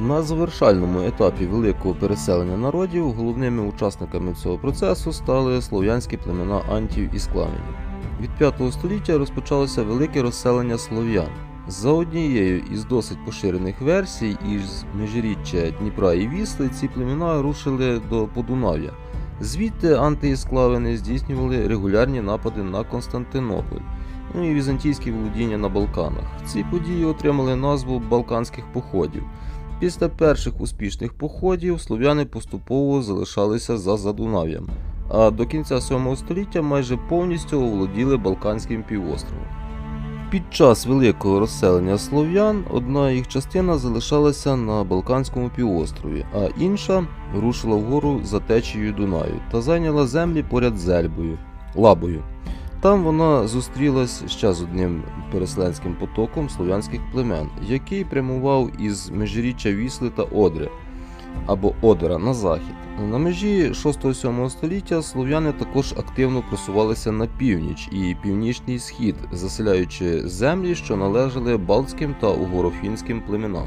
На завершальному етапі великого переселення народів головними учасниками цього процесу стали слов'янські племена антів і склавенів. Від 5 століття розпочалося велике розселення слов'ян. За однією із досить поширених версій, із межиріччя Дніпра і Вісли ці племена рушили до Подунав'я. Звідти антиісклавини здійснювали регулярні напади на Константинополь, ну і візантійські володіння на Балканах. Ці події отримали назву Балканських походів. Після перших успішних походів слов'яни поступово залишалися за Задунав'ям, а до кінця 7 століття майже повністю оволоділи Балканським півостровом. Під час великого розселення слов'ян одна їх частина залишалася на Балканському півострові, а інша рушила вгору за течією Дунаю та зайняла землі поряд з Ельбою Лабою. Там вона зустрілась ще з одним переселенським потоком слов'янських племен, який прямував із межиріччя Вісли та Одри або Одера на захід. На межі 6-7 століття слов'яни також активно просувалися на північ і північний схід, заселяючи землі, що належали балтським та угорофінським племенам.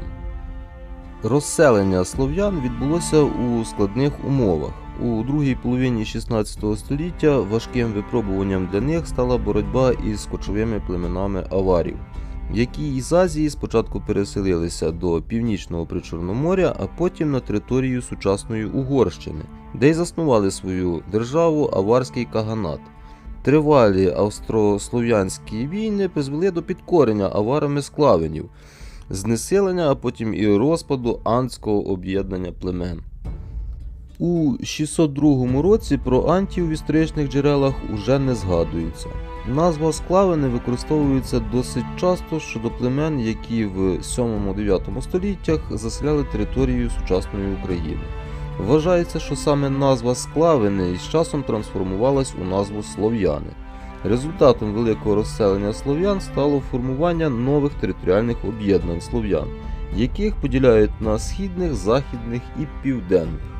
Розселення слов'ян відбулося у складних умовах. У другій половині 16 століття важким випробуванням для них стала боротьба із кочовими племенами аварів, які із Азії спочатку переселилися до північного причорноморя, а потім на територію сучасної Угорщини, де й заснували свою державу Аварський Каганат. Тривалі австрослов'янські війни призвели до підкорення аварами склавенів, знесилення, а потім і розпаду антського об'єднання племен. У 602 році про антів в історичних джерелах уже не згадується. Назва склавини використовується досить часто щодо племен, які в 7-9 століттях заселяли територію сучасної України. Вважається, що саме назва склавини із часом трансформувалась у назву слов'яни. Результатом великого розселення слов'ян стало формування нових територіальних об'єднань слов'ян, яких поділяють на східних, західних і південних.